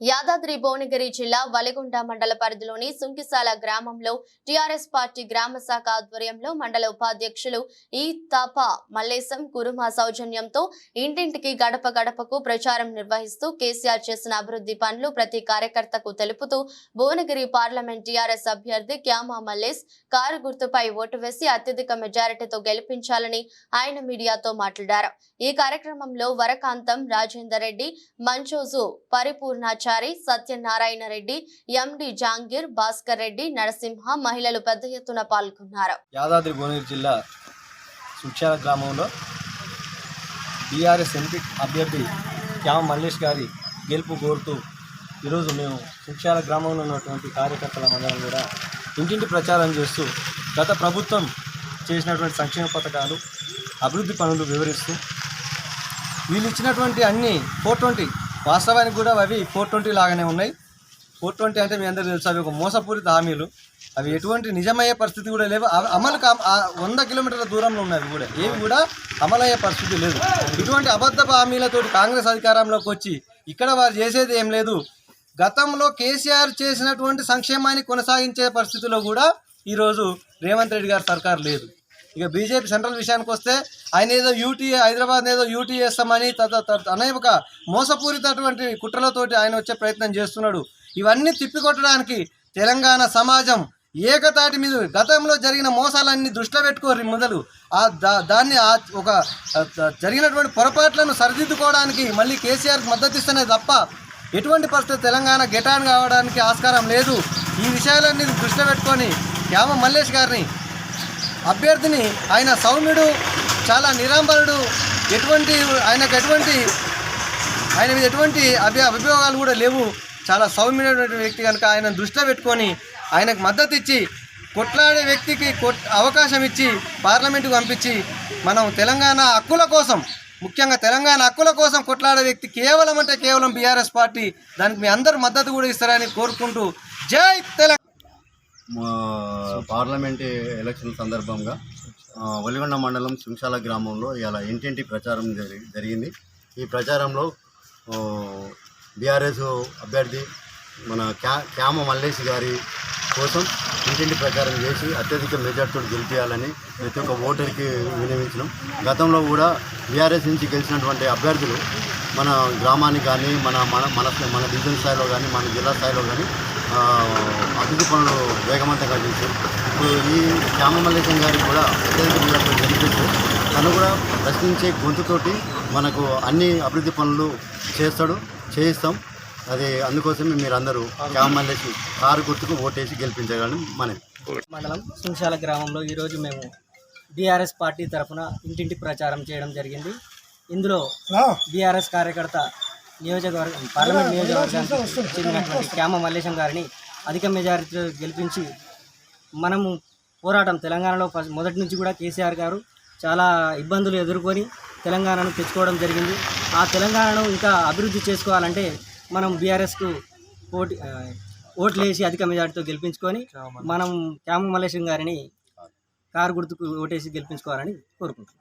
యాదాద్రి భువనగిరి జిల్లా వలిగొండ మండల పరిధిలోని సుంకిసాల గ్రామంలో టీఆర్ఎస్ పార్టీ గ్రామ శాఖ ఆధ్వర్యంలో మండల ఉపాధ్యక్షులు ఈ తప మల్లేశం కురుమ సౌజన్యంతో ఇంటింటికి గడప గడపకు ప్రచారం నిర్వహిస్తూ కేసీఆర్ చేసిన అభివృద్ధి పనులు ప్రతి కార్యకర్తకు తెలుపుతూ భువనగిరి పార్లమెంట్ టీఆర్ఎస్ అభ్యర్థి క్యామా మల్లేష్ కారు గుర్తుపై ఓటు వేసి అత్యధిక మెజారిటీతో గెలిపించాలని ఆయన మీడియాతో మాట్లాడారు. ఈ కార్యక్రమంలో వరకాంతం రాజేందర్ రెడ్డి మంచోజు పరిపూర్ణాచారి సత్యనారాయణ రెడ్డి ఎండి జాంగీర్ భాస్కర్ రెడ్డి నరసింహ మహిళలు పెద్ద ఎత్తున పాల్గొన్నారు. యాదాద్రి భువనగిరి జిల్లా సుక్షాల గ్రామంలో బీఆర్ఎస్ ఎంపీ అభ్యర్థి శ్యామ మల్లేష్ గారి గెలుపు కోరుతూ ఈరోజు మేము సుక్షాల గ్రామంలో ఉన్నటువంటి కార్యకర్తల మండలం కూడా ఇంటింటి ప్రచారం చేస్తూ గత ప్రభుత్వం చేసినటువంటి సంక్షేమ పథకాలు అభివృద్ధి పనులు వివరిస్తూ వీళ్ళు ఇచ్చినటువంటి అన్ని ఫోర్ ట్వంటీ వాస్తవానికి కూడా అవి ఫోర్ ట్వంటీ లాగానే ఉన్నాయి. ఫోర్ ట్వంటీ అంటే మీ అందరూ తెలుసు అవి ఒక మోసపూరిత హామీలు. అవి ఎటువంటి నిజమయ్యే పరిస్థితి కూడా లేవు. అమలు కా వంద కిలోమీటర్ల దూరంలో ఉన్నాయి కూడా. ఏవి కూడా అమలయ్యే పరిస్థితి లేదు. ఇటువంటి అబద్ధపు హామీలతో కాంగ్రెస్ అధికారంలోకి వచ్చి ఇక్కడ వారు చేసేది ఏం లేదు. గతంలో కేసీఆర్ చేసినటువంటి సంక్షేమాన్ని కొనసాగించే పరిస్థితిలో కూడా ఈరోజు రేవంత్ రెడ్డి గారి సర్కారు లేదు. ఇక బీజేపీ సెంట్రల్ విషయానికి వస్తే ఆయన ఏదో యూటీ హైదరాబాద్ ఏదో యూటీ చేస్తామని తత- ఒక అనేక మోసపూరితటువంటి కుట్రలతోటి ఆయన వచ్చే ప్రయత్నం చేస్తున్నాడు. ఇవన్నీ తిప్పికొట్టడానికి తెలంగాణ సమాజం ఏకతాటి మీద గతంలో జరిగిన మోసాలన్నీ దృష్టిలో పెట్టుకోరు మొదలు. ఆ దా- దాన్ని ఆ ఒక జరిగినటువంటి పొరపాట్లను సరిదిద్దుకోవడానికి మళ్ళీ కేసీఆర్ మద్దతు ఇస్తేనే తప్ప ఎటువంటి పరిస్థితి తెలంగాణ గెటాన్ కావడానికి ఆస్కారం లేదు. ఈ విషయాలన్నీ దృష్టిలో పెట్టుకొని యామ మల్లేష్ గారిని అభ్యర్థిని ఆయన సౌమ్యుడు చాలా నిరాంబరుడు ఎటువంటి ఆయనకు ఎటువంటి ఆయన మీద ఎటువంటి అభి అభియోగాలు కూడా లేవు. చాలా సౌమ్యుడైనటువంటి వ్యక్తి కనుక ఆయన దృష్టిలో పెట్టుకొని ఆయనకు మద్దతు ఇచ్చి కొట్లాడే వ్యక్తికి అవకాశం ఇచ్చి పార్లమెంటుకు పంపించి మనం తెలంగాణ హక్కుల కోసం ముఖ్యంగా తెలంగాణ హక్కుల కోసం కొట్లాడే వ్యక్తి కేవలం అంటే కేవలం బీఆర్ఎస్ పార్టీ దానికి మీ అందరు మద్దతు కూడా ఇస్తారని కోరుకుంటూ జై తెలంగాణ! పార్లమెంట్ ఎలక్షన్ సందర్భంగా ఒలిగొండ మండలం శుంశాల గ్రామంలో ఇలా ఇంటింటి ప్రచారం జరి జరిగింది. ఈ ప్రచారంలో బీఆర్ఎస్ అభ్యర్థి మన క్యా క్యామ మల్లేష్ గారి కోసం ఇంటింటి ప్రచారం చేసి అత్యధిక మెజార్టీతో గెలిపించాలని ప్రతి ఒక్క ఓటర్కి వినియోగించడం గతంలో కూడా బీఆర్ఎస్ నుంచి గెలిచినటువంటి అభ్యర్థులు మన గ్రామానికి కానీ మన మన మన మన డివిజన్ స్థాయిలో కానీ మన జిల్లా స్థాయిలో కానీ అభివృద్ధి పనులు వేగవంతంగా చేశారు. ఇప్పుడు ఈ శ్యామమల్లేశం గారికి కూడా అత్యధిక తను కూడా ప్రశ్నించే గొంతుతోటి మనకు అన్ని అభివృద్ధి పనులు చేస్తాడు చేయిస్తాం. అది అందుకోసమే మీరందరూ శ్యామమల్లేశ్ కారు గుర్తుకు ఓటేసి గెలిపించగలని మనం. మండలం సుంశాల గ్రామంలో ఈరోజు మేము బీఆర్ఎస్ పార్టీ తరఫున ఇంటింటి ప్రచారం చేయడం జరిగింది. ఇందులో బీఆర్ఎస్ కార్యకర్త నియోజకవర్గం పార్లమెంట్ నియోజకవర్గానికి చెందినటువంటి క్యామ మల్లేశం గారిని అధిక మెజారిటీతో గెలిపించి మనము పోరాటం తెలంగాణలో మొదటి నుంచి కూడా కేసీఆర్ గారు చాలా ఇబ్బందులు ఎదుర్కొని తెలంగాణను తెచ్చుకోవడం జరిగింది. ఆ తెలంగాణను ఇంకా అభివృద్ధి చేసుకోవాలంటే మనం బీఆర్ఎస్కు ఓటు ఆ, ఓట్లు వేసి అధిక మెజార్టీతో గెలిపించుకొని మనం క్యామ మల్లేశం గారిని కారు గుర్తుకు ఓటేసి గెలిపించుకోవాలని కోరుకుంటున్నాం.